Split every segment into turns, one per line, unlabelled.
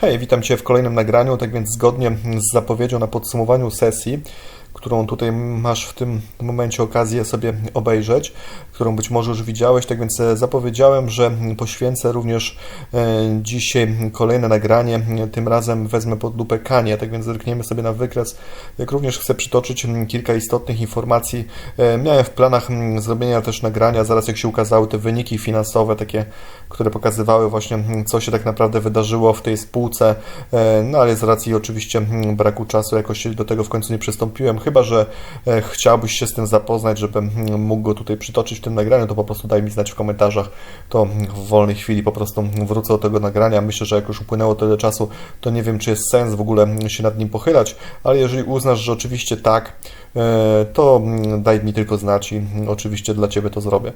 Hej, witam Cię w kolejnym nagraniu. Tak więc, zgodnie z zapowiedzią na podsumowaniu sesji, którą tutaj masz w tym momencie okazję sobie obejrzeć, którą być może już widziałeś, tak więc e, zapowiedziałem, że poświęcę również e, dzisiaj kolejne nagranie. Tym razem wezmę pod lupę Kanie, tak więc zerkniemy sobie na wykres. Jak również chcę przytoczyć kilka istotnych informacji. E, miałem w planach zrobienia też nagrania, zaraz jak się ukazały te wyniki finansowe, takie, które pokazywały właśnie, co się tak naprawdę wydarzyło w tej spółce, no ale z racji oczywiście braku czasu jakoś do tego w końcu nie przystąpiłem chyba że e, chciałbyś się z tym zapoznać, żebym mm, mógł go tutaj przytoczyć w tym nagraniu, to po prostu daj mi znać w komentarzach, to w wolnej chwili po prostu wrócę do tego nagrania. Myślę, że jak już upłynęło tyle czasu, to nie wiem, czy jest sens w ogóle się nad nim pochylać, ale jeżeli uznasz, że oczywiście tak, e, to mm, daj mi tylko znać i oczywiście dla Ciebie to zrobię.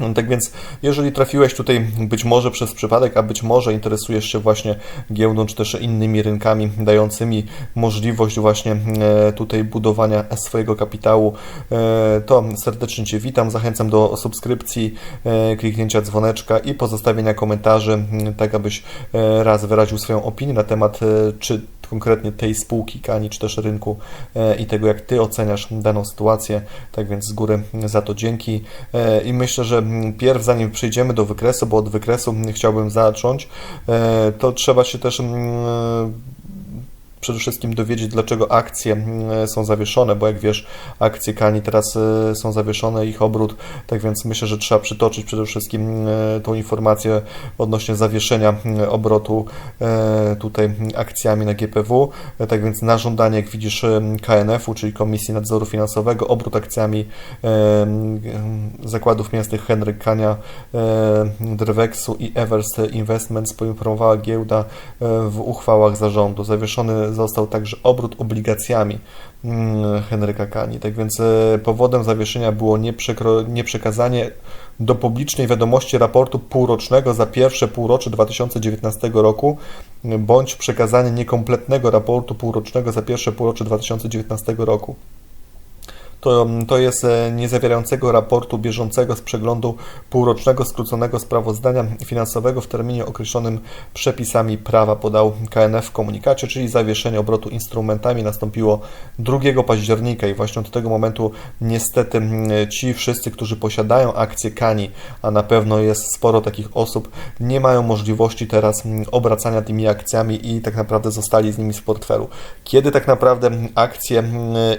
No, tak więc, jeżeli trafiłeś tutaj być może przez przypadek, a być może interesujesz się właśnie giełdą, czy też innymi rynkami dającymi możliwość właśnie e, tutaj budowania swojego kapitału, e, to serdecznie Cię witam. Zachęcam do subskrypcji, e, kliknięcia dzwoneczka i pozostawienia komentarzy, tak abyś raz wyraził swoją opinię na temat, czy konkretnie tej spółki Kani, czy też rynku e, i tego, jak Ty oceniasz daną sytuację. Tak więc z góry za to dzięki. E, I myślę, że pierw, zanim przejdziemy do wykresu, bo od wykresu chciałbym zacząć, e, to trzeba się też przede wszystkim dowiedzieć, dlaczego akcje mm, są zawieszone, bo jak wiesz, akcje Kani teraz y, są zawieszone, ich obrót, tak więc myślę, że trzeba przytoczyć przede wszystkim y, tą informację odnośnie zawieszenia y, obrotu tutaj akcjami na GPW, tak więc na żądanie, jak widzisz, KNF-u, czyli Komisji Nadzoru Finansowego, obrót akcjami zakładów miastnych Henryk Kania, Drwexu i Everest Investments poinformowała giełda w uchwałach zarządu. Zawieszony został także obrót obligacjami mm, Henryka Kani. Tak więc e, powodem zawieszenia było nieprzekazanie do publicznej wiadomości raportu półrocznego za pierwsze półrocze 2019 roku bądź przekazanie niekompletnego raportu półrocznego za pierwsze półrocze 2019 roku to, to jest e, niezawierającego raportu bieżącego z przeglądu półrocznego skróconego sprawozdania finansowego w terminie określonym przepisami prawa, podał KNF w komunikacie, czyli zawieszenie obrotu instrumentami nastąpiło 2 października i właśnie od tego momentu niestety ci wszyscy, którzy posiadają akcje Kani, a na pewno jest sporo takich osób, nie mają możliwości teraz obracania tymi akcjami i tak naprawdę zostali z nimi w portfelu. Kiedy tak naprawdę akcje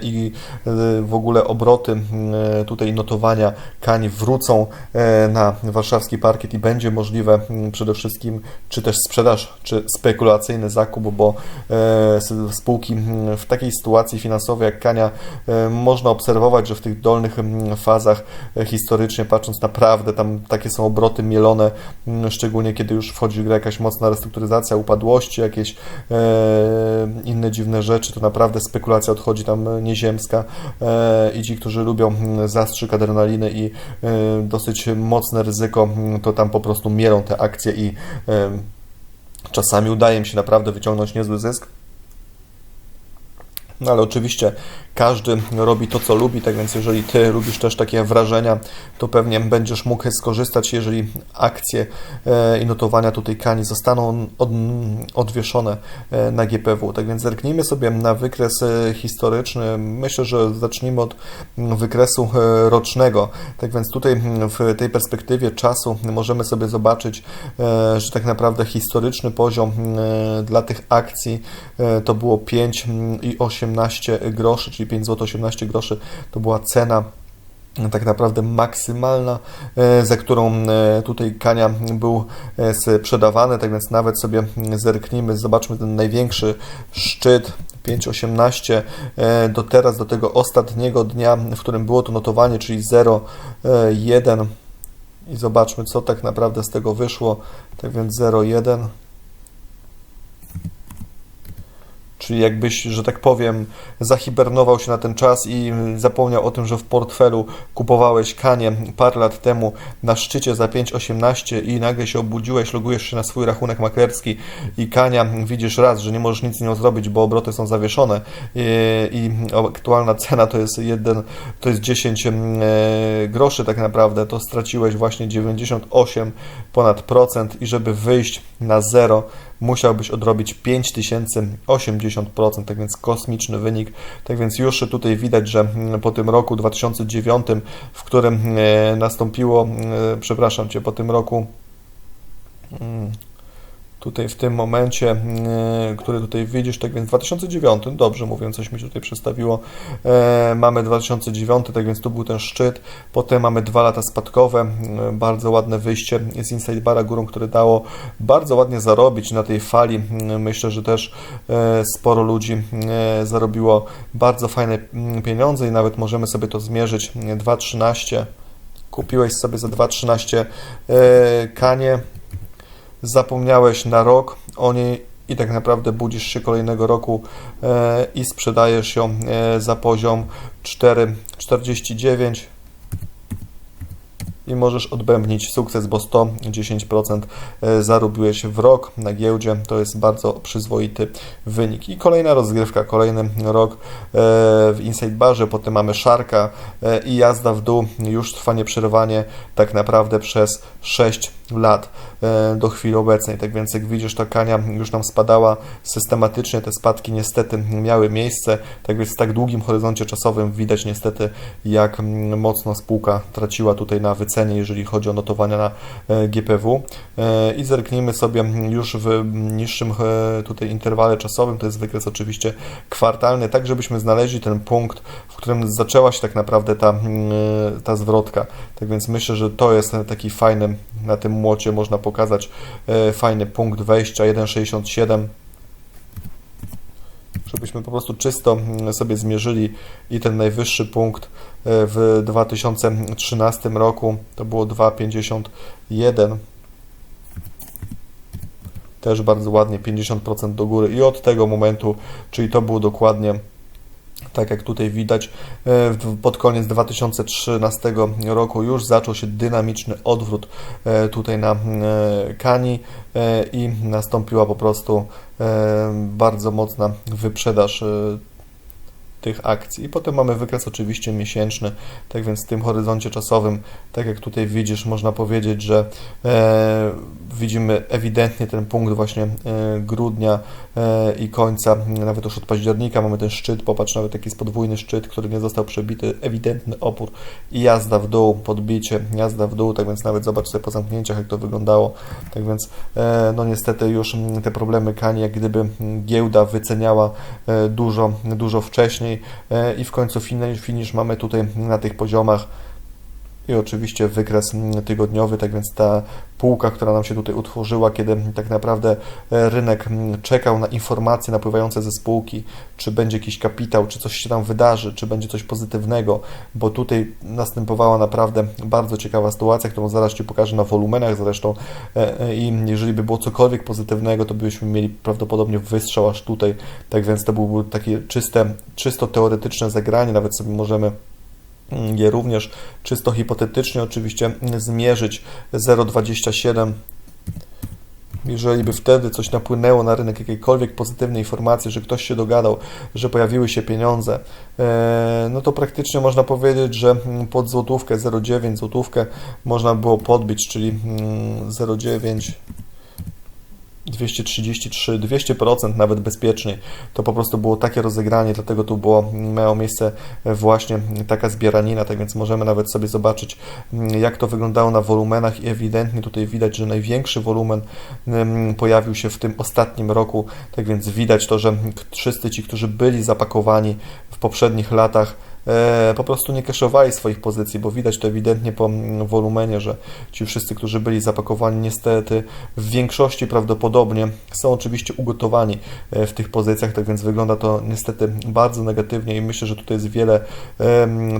i e, w ogóle ogóle obroty mm, tutaj notowania kań wrócą e, na warszawski parkiet i będzie możliwe mm, przede wszystkim czy też sprzedaż, czy spekulacyjny zakup, bo e, spółki mm, w takiej sytuacji finansowej jak Kania e, można obserwować, że w tych dolnych fazach historycznie patrząc naprawdę tam takie są obroty mielone, szczególnie kiedy już wchodzi w grę jakaś mocna restrukturyzacja, upadłości, jakieś inne dziwne rzeczy, to naprawdę spekulacja odchodzi tam nieziemska i ci, którzy lubią mm, zastrzyk adrenaliny i y, dosyć mocne ryzyko, mm, to tam po prostu mielą te akcje i y, czasami udaje mi się naprawdę wyciągnąć niezły zysk. No ale oczywiście każdy robi to, co lubi, tak więc jeżeli Ty lubisz też takie wrażenia, to pewnie będziesz mógł skorzystać, jeżeli akcje e, i notowania tutaj Kani zostaną od, odwieszone e, na GPW. Tak więc zerknijmy sobie na wykres e, historyczny. Myślę, że zacznijmy od wykresu rocznego. Tak więc tutaj w tej perspektywie czasu możemy sobie zobaczyć, że tak naprawdę historyczny poziom dla tych akcji to było 5 i 18 groszy, czyli czyli 5 zł 18 groszy to była cena tak naprawdę maksymalna, e, za którą e, tutaj Kania był e, sprzedawany, tak więc nawet sobie zerknijmy, zobaczmy ten największy szczyt 5,18 do teraz, do tego ostatniego dnia, w którym było to notowanie, czyli 0,1 i zobaczmy, co tak naprawdę z tego wyszło, tak więc 0,1 Czyli jakbyś, że tak powiem, zahibernował się na ten czas i zapomniał o tym, że w portfelu kupowałeś kanie parę lat temu na szczycie za 5,18 i nagle się obudziłeś, logujesz się na swój rachunek maklerski i kania widzisz raz, że nie możesz nic z nią zrobić, bo obroty są zawieszone i, aktualna cena to jest to jest 10 e, groszy tak naprawdę, to straciłeś właśnie 98 ponad procent i żeby wyjść na zero musiałbyś odrobić 5080%, tak więc kosmiczny wynik. Tak więc już tutaj widać, że mm, po tym roku 2009, w którym e, nastąpiło, e, przepraszam Cię, po tym roku mm, tutaj w tym momencie, yy, który tutaj widzisz, tak więc 2009, dobrze mówię, coś mi się tutaj przestawiło, e, mamy 2009, tak więc tu był ten szczyt, potem mamy dwa lata spadkowe, yy, bardzo ładne wyjście z Inside Bara górą, które dało bardzo ładnie zarobić na tej fali, yy, myślę, że też e, sporo ludzi e, zarobiło bardzo fajne mm, pieniądze i nawet możemy sobie to zmierzyć, 2.13, kupiłeś sobie za 2.13 e, kanie, zapomniałeś na rok o niej i tak naprawdę budzisz się kolejnego roku e, i sprzedajesz ją e, za poziom 4,49 i możesz odbębnić sukces, bo 110% e, zarobiłeś w rok na giełdzie. To jest bardzo przyzwoity wynik. I kolejna rozgrywka, kolejny rok e, w Inside Barze, potem mamy Szarka e, i jazda w dół. Już trwa nieprzerwanie tak naprawdę przez 6 lat do chwili obecnej. Tak więc jak widzisz, ta kania już nam spadała systematycznie. Te spadki niestety miały miejsce. Tak więc w tak długim horyzoncie czasowym widać niestety, jak mocno spółka traciła tutaj na wycenie cenie, jeżeli chodzi o notowania na e, GPW e, i zerknijmy sobie już w niższym e, tutaj interwale czasowym, to jest wykres oczywiście kwartalny, tak żebyśmy znaleźli ten punkt, w którym zaczęła się tak naprawdę ta, ta zwrotka. Tak więc myślę, że to jest taki fajny, na tym młocie można pokazać fajny punkt wejścia 1,67 żebyśmy po prostu czysto mm, sobie zmierzyli i ten najwyższy punkt e, w 2013 roku to było 2,51 też bardzo ładnie 50% do góry i od tego momentu, czyli to było dokładnie tak jak tutaj widać, e, pod koniec 2013 roku już zaczął się dynamiczny odwrót e, tutaj na e, Kani i nastąpiła po prostu bardzo mocna wyprzedaż tych akcji. I potem mamy wykres oczywiście miesięczny, tak więc w tym horyzoncie czasowym, tak jak tutaj widzisz, można powiedzieć, że e, widzimy ewidentnie ten punkt właśnie e, grudnia i końca, nawet już od października mamy ten szczyt, popatrz, nawet taki jest podwójny szczyt, który nie został przebity, ewidentny opór. I jazda w dół, podbicie, jazda w dół, tak więc nawet zobacz sobie po zamknięciach, jak to wyglądało, tak więc e, no niestety już te problemy Kani, jak gdyby giełda wyceniała e, dużo, dużo wcześniej, E, i w końcu finish mamy tutaj na tych poziomach i oczywiście wykres tygodniowy, tak więc ta półka, która nam się tutaj utworzyła, kiedy tak naprawdę e, rynek czekał na informacje napływające ze spółki, czy będzie jakiś kapitał, czy coś się tam wydarzy, czy będzie coś pozytywnego, bo tutaj następowała naprawdę bardzo ciekawa sytuacja, którą zaraz Ci pokażę na wolumenach zresztą e, i jeżeli by było cokolwiek pozytywnego, to byśmy mieli prawdopodobnie wystrzał aż tutaj, tak więc to byłoby takie czyste, czysto teoretyczne zagranie, nawet sobie możemy je również czysto hipotetycznie oczywiście zmierzyć 0,27 jeżeli by wtedy coś napłynęło na rynek, jakiekolwiek pozytywne informacje, że ktoś się dogadał, że pojawiły się pieniądze, e, no to praktycznie można powiedzieć, że pod złotówkę 0,9 złotówkę można było podbić, czyli 0,9 mm, 233, 200% nawet bezpieczniej. To po prostu było takie rozegranie, dlatego tu było, miało miejsce właśnie taka zbieranina, tak więc możemy nawet sobie zobaczyć, jak to wyglądało na wolumenach i ewidentnie tutaj widać, że największy wolumen pojawił się w tym ostatnim roku, tak więc widać to, że wszyscy ci, którzy byli zapakowani w poprzednich latach, po prostu nie keszowali swoich pozycji, bo widać to ewidentnie po mm, wolumenie, że ci wszyscy, którzy byli zapakowani, niestety w większości prawdopodobnie są oczywiście ugotowani e, w tych pozycjach, tak więc wygląda to niestety bardzo negatywnie i myślę, że tutaj jest wiele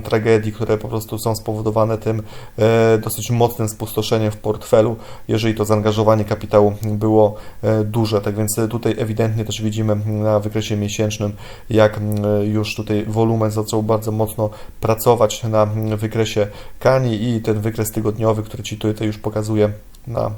tragedii, które po prostu są spowodowane tym e, dosyć mocnym spustoszeniem w portfelu, jeżeli to zaangażowanie kapitału było duże. Tak więc tutaj ewidentnie też widzimy na wykresie miesięcznym, jak już tutaj wolumen zaczął bardzo mocno pracować na wykresie Kani i ten wykres tygodniowy, który Ci tutaj już pokazuję na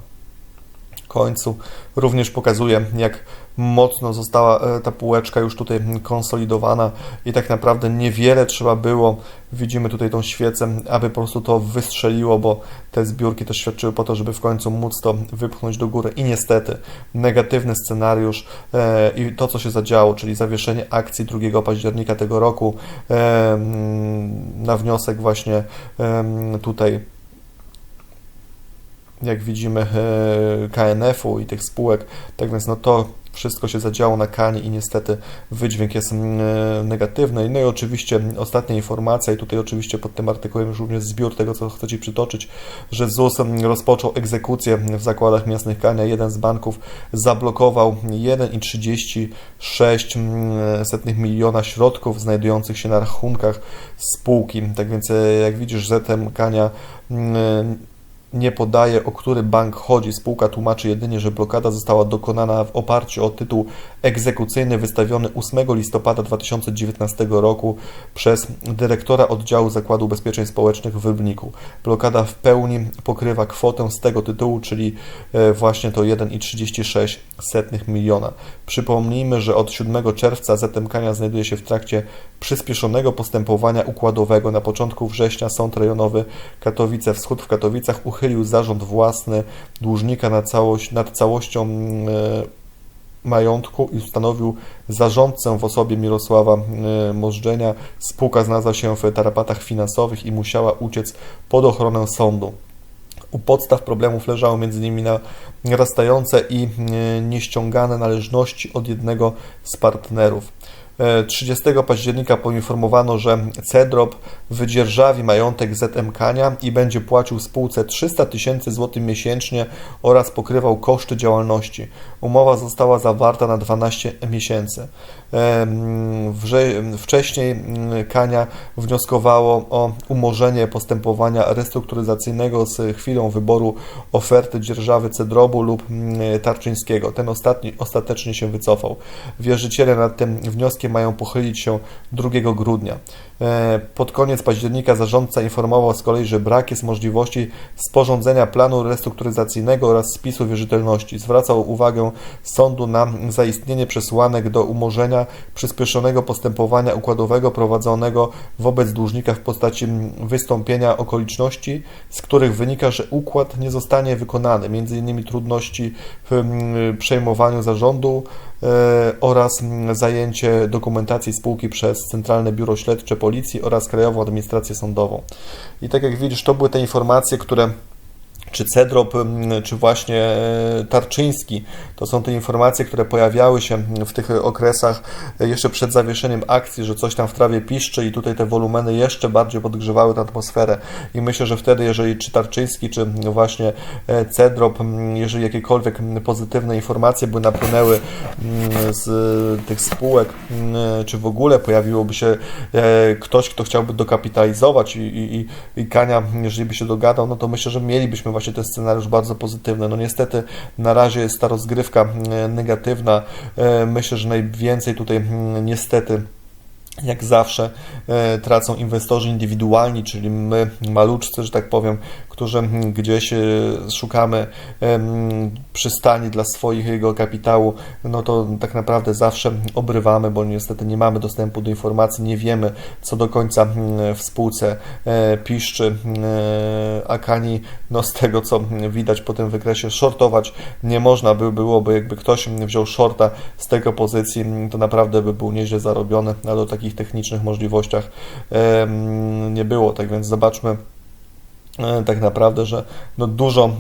końcu. Również pokazuje, jak mocno została e, ta półeczka już tutaj konsolidowana i tak naprawdę niewiele trzeba było, widzimy tutaj tą świecę, aby po prostu to wystrzeliło, bo te zbiórki też świadczyły po to, żeby w końcu móc to wypchnąć do góry. I niestety negatywny scenariusz e, i to, co się zadziało, czyli zawieszenie akcji 2 października tego roku e, na wniosek właśnie tutaj jak widzimy e, KNF-u i tych spółek. Tak więc no to wszystko się zadziało na kanie i niestety wydźwięk jest mm, e, negatywny. No i oczywiście ostatnia informacja i tutaj oczywiście pod tym artykułem już również zbiór tego, co chcę Ci przytoczyć, że ZUS mm, rozpoczął egzekucję w zakładach miastnych Kania. Jeden z banków zablokował 1,36 mm, miliona środków znajdujących się na rachunkach spółki. Tak więc e, jak widzisz, ZM Kania nie podaje, o który bank chodzi. Spółka tłumaczy jedynie, że blokada została dokonana w oparciu o tytuł egzekucyjny wystawiony 8 listopada 2019 roku przez dyrektora oddziału Zakładu Ubezpieczeń Społecznych w Rybniku. Blokada w pełni pokrywa kwotę z tego tytułu, czyli e, właśnie to 1,36 miliona. Przypomnijmy, że od 7 czerwca ZMK znajduje się w trakcie przyspieszonego postępowania układowego. Na początku września Sąd Rejonowy Katowice Wschód w Katowicach uchylił zarząd własny dłużnika nad, całość, nad całością mm, e, majątku i ustanowił zarządcę w osobie Mirosława e, Możdżenia. Spółka znalazła się w tarapatach finansowych i musiała uciec pod ochronę sądu. U podstaw problemów leżały m.in. narastające i e, nieściągane należności od jednego z partnerów. 30 października poinformowano, że Cedrop wydzierżawi majątek ZM Kania i będzie płacił spółce 300 tysięcy złotych miesięcznie oraz pokrywał koszty działalności. Umowa została zawarta na 12 miesięcy. Wcześniej mm, Kania wnioskowało o umorzenie postępowania restrukturyzacyjnego z chwilą wyboru oferty dzierżawy Cedrobu lub Tarczyńskiego. Ten ostatni ostatecznie się wycofał. Wierzyciele nad tym wnioskiem mają pochylić się 2 grudnia. E, pod koniec października zarządca informował z kolei, że brak jest możliwości sporządzenia planu restrukturyzacyjnego oraz spisu wierzytelności. Zwracał uwagę sądu na zaistnienie przesłanek do umorzenia przyspieszonego postępowania układowego prowadzonego wobec dłużnika w postaci wystąpienia okoliczności, z których wynika, że układ nie zostanie wykonany, m.in. trudności w przejmowaniu zarządu oraz zajęcie dokumentacji spółki przez Centralne Biuro Śledcze Policji oraz Krajową Administrację Sądową. I tak jak widzisz, to były te informacje, które czy Cedrop, czy właśnie e, Tarczyński. To są te informacje, które pojawiały się w tych okresach e, jeszcze przed zawieszeniem akcji, że coś tam w trawie piszczy i tutaj te wolumeny jeszcze bardziej podgrzewały tę atmosferę. I myślę, że wtedy, jeżeli czy Tarczyński, czy właśnie e, Cedrop, jeżeli jakiekolwiek pozytywne informacje by napłynęły z tych spółek, czy w ogóle pojawiłoby się ktoś, kto chciałby dokapitalizować i, i, i Kania, jeżeli by się dogadał, no to myślę, że mielibyśmy właśnie ten scenariusz bardzo pozytywny. No niestety na razie jest ta rozgrywka e, negatywna. E, myślę, że najwięcej tutaj niestety jak zawsze e, tracą inwestorzy indywidualni, czyli my, maluczcy, że tak powiem, którzy gdzieś e, szukamy przystani dla swojego kapitału, no to tak naprawdę zawsze obrywamy, bo niestety nie mamy dostępu do informacji, nie wiemy, co do końca w spółce e, piszczy, a Kani, no z tego, co widać po tym wykresie, shortować nie można by byłoby, jakby ktoś wziął shorta z tego pozycji, to naprawdę by był nieźle zarobiony, ale do takich technicznych możliwościach nie było, tak więc zobaczmy, E, tak naprawdę, że no dużo e,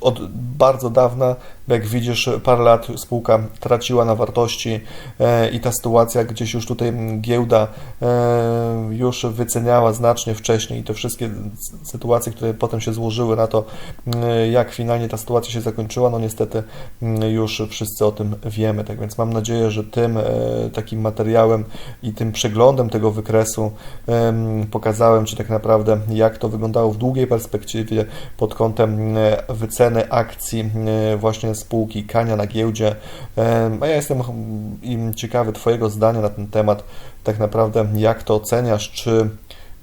od bardzo dawna, jak widzisz, parę lat spółka traciła na wartości e, i ta sytuacja gdzieś już tutaj giełda już wyceniała znacznie wcześniej i te wszystkie sytuacje, które potem się złożyły na to, jak finalnie ta sytuacja się zakończyła, no niestety już wszyscy o tym wiemy. Tak więc mam nadzieję, że tym takim materiałem i tym przeglądem tego wykresu pokazałem Ci tak naprawdę, jak to wyglądało w długiej perspektywie pod kątem e, wyceny akcji e, właśnie spółki Kania na giełdzie. A ja jestem ciekawy Twojego zdania na ten temat, tak naprawdę jak to oceniasz, czy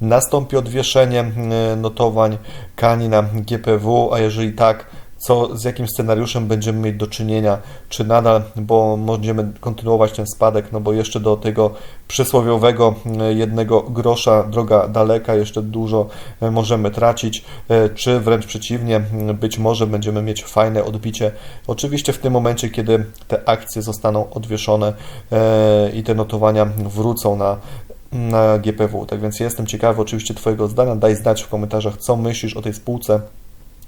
nastąpi odwieszenie notowań Kani na GPW, a jeżeli tak, co, z jakim scenariuszem będziemy mieć do czynienia, czy nadal, bo będziemy kontynuować ten spadek, no bo jeszcze do tego przysłowiowego e, jednego grosza droga daleka, jeszcze dużo e, możemy tracić, e, czy wręcz przeciwnie, być może będziemy mieć fajne odbicie. Oczywiście w tym momencie, kiedy te akcje zostaną odwieszone i te notowania wrócą na na GPW. Tak więc jestem ciekawy oczywiście Twojego zdania. Daj znać w komentarzach, co myślisz o tej spółce.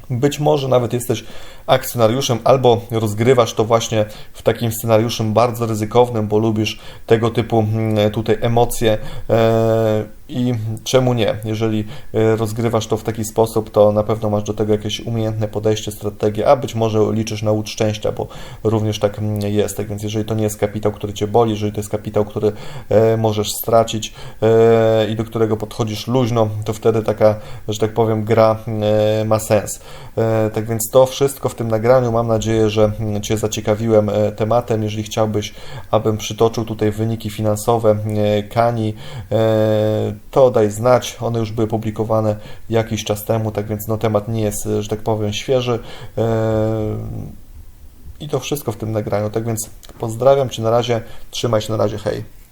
Być może nawet jesteś akcjonariuszem albo rozgrywasz to właśnie w takim scenariuszem bardzo ryzykownym, bo lubisz tego typu mm, tutaj emocje e, i czemu nie? Jeżeli e, rozgrywasz to w taki sposób, to na pewno masz do tego jakieś umiejętne podejście, strategię, a być może liczysz na łód szczęścia, bo również tak mm, jest. Tak więc jeżeli to nie jest kapitał, który Cię boli, jeżeli to jest kapitał, który e, możesz stracić e, i do którego podchodzisz luźno, to wtedy taka, że tak powiem, gra ma sens. Tak więc to wszystko w tym nagraniu. Mam nadzieję, że mm, Cię zaciekawiłem tematem. Jeżeli chciałbyś, abym przytoczył tutaj wyniki finansowe Kani, to daj znać. One już były publikowane jakiś czas temu, tak więc no, temat nie jest, że tak powiem, świeży. E, I to wszystko w tym nagraniu. Tak więc pozdrawiam Cię na razie. Trzymaj się na razie. Hej.